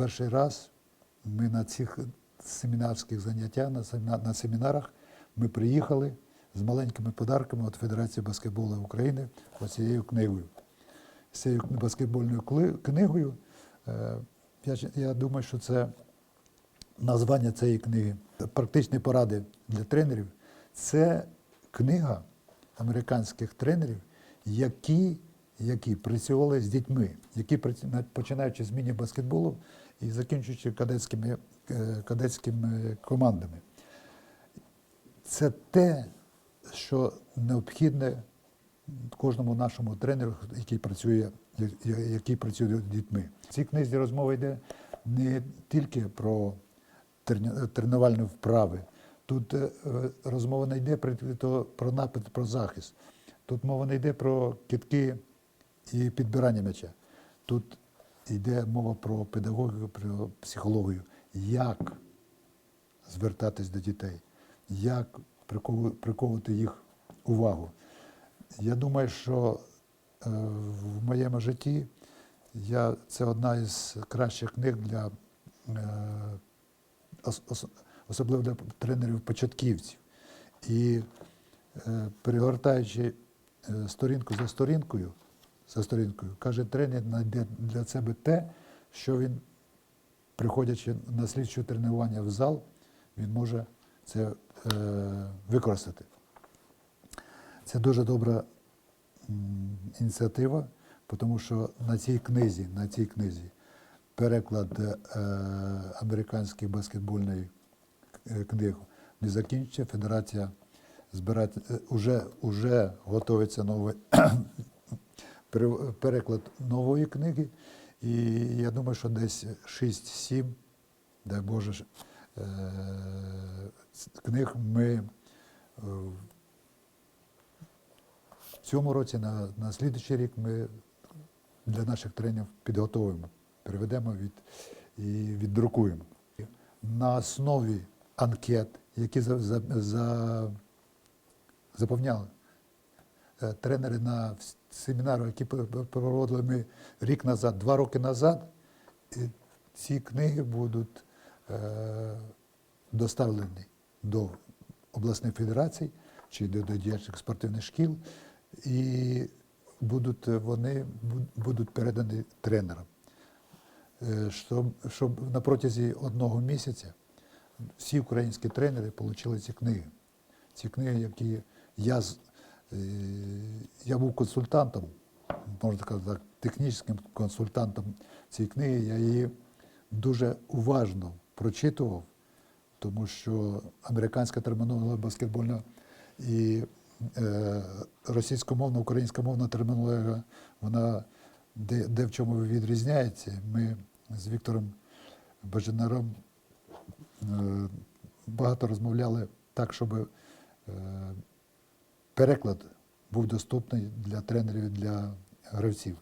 перший раз ми на цих семінарських заняттях, на семіна- на семінарах ми приїхали з маленькими подарками від Федерації баскетболу України оцією книгою. З цією баскетбольною книгою. е, Я, думаю, що це названня цієї книги Практичні поради для тренерів. Це книга американських тренерів, які, які працювали з дітьми, які починаючи з міні-баскетболу і закінчуючи кадетськими, е, кадетськими командами. Це те, що необхідне кожному нашому тренеру, який працює, який працює з дітьми. В цій книзі розмова йде не тільки про тренувальні вправи. Тут е, розмова не йде про, напад, про захист. Тут мова не йде про кітки і підбирання м'яча. Тут йде мова про педагогіку, про психологію. Як звертатись до дітей, як приковувати їх увагу. Я думаю, що е, в моєму житті я, це одна із кращих книг для е, ос- ос- особливо для тренерів-початківців. І е, перегортаючи сторінку за сторінкою, за сторінкою, каже тренер знайде для себе те, що він, приходячи на слідче тренування в зал, він може це е, використати. Це дуже добра ініціатива, тому що на цій книзі, на цій книзі переклад е, американської баскетбольної е, книги не закінчиться. Федерація збирати, е, уже, уже готується новий переклад нової книги. І я думаю, що десь 6-7, дай Боже, е, книг ми е, в цьому році, на, на слідчий рік ми для наших тренерів підготовимо, переведемо від, і віддрукуємо. На основі анкет, які за, за, за, заповняли тренери на семінару, які пр- пр- проводили ми рік назад, два роки назад, і ці книги будуть е, доставлені до обласних федерацій чи до, діячих спортивних шкіл, і будуть е, вони будуть передані тренерам. Е, Щоб, щоб на протязі одного місяця всі українські тренери отримали ці книги. Ці книги, які я, е, я був консультантом, можна сказати, так, технічним консультантом цієї книги, я її дуже уважно прочитував, тому що американська термінологія баскетбольна і е, російськомовна, українськомовна термінологія, вона де, де в чому відрізняється. Ми з Віктором Бажанаром е, багато розмовляли так, щоб е, переклад був доступний для тренерів, для гравців.